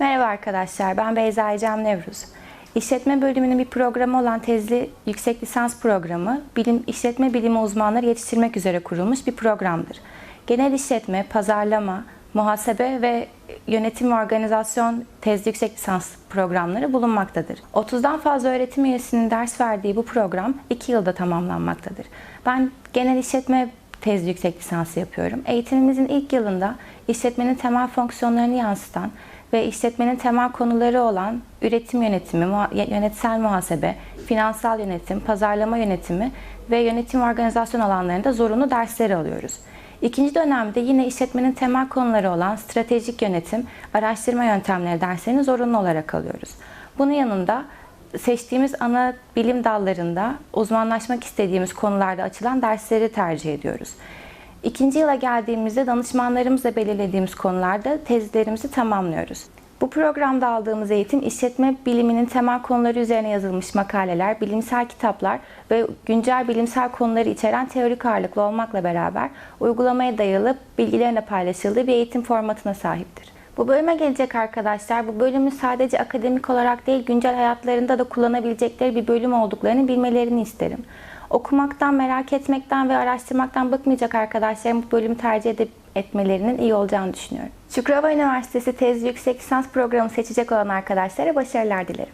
Merhaba arkadaşlar, ben Beyza Ecem Nevruz. İşletme bölümünün bir programı olan tezli yüksek lisans programı, bilim, işletme bilimi uzmanları yetiştirmek üzere kurulmuş bir programdır. Genel işletme, pazarlama, muhasebe ve yönetim ve organizasyon tezli yüksek lisans programları bulunmaktadır. 30'dan fazla öğretim üyesinin ders verdiği bu program 2 yılda tamamlanmaktadır. Ben genel işletme tezli yüksek lisansı yapıyorum. Eğitimimizin ilk yılında işletmenin temel fonksiyonlarını yansıtan ve işletmenin temel konuları olan üretim yönetimi, yönetsel muhasebe, finansal yönetim, pazarlama yönetimi ve yönetim organizasyon alanlarında zorunlu dersleri alıyoruz. İkinci dönemde yine işletmenin temel konuları olan stratejik yönetim, araştırma yöntemleri derslerini zorunlu olarak alıyoruz. Bunun yanında seçtiğimiz ana bilim dallarında uzmanlaşmak istediğimiz konularda açılan dersleri tercih ediyoruz. İkinci yıla geldiğimizde danışmanlarımızla belirlediğimiz konularda tezlerimizi tamamlıyoruz. Bu programda aldığımız eğitim işletme biliminin temel konuları üzerine yazılmış makaleler, bilimsel kitaplar ve güncel bilimsel konuları içeren teorik ağırlıklı olmakla beraber uygulamaya dayalı bilgilerine paylaşıldığı bir eğitim formatına sahiptir. Bu bölüme gelecek arkadaşlar, bu bölümü sadece akademik olarak değil, güncel hayatlarında da kullanabilecekleri bir bölüm olduklarını bilmelerini isterim. Okumaktan, merak etmekten ve araştırmaktan bıkmayacak arkadaşlarım bu bölümü tercih edip etmelerinin iyi olacağını düşünüyorum. Çukurova Üniversitesi tez yüksek lisans programı seçecek olan arkadaşlara başarılar dilerim.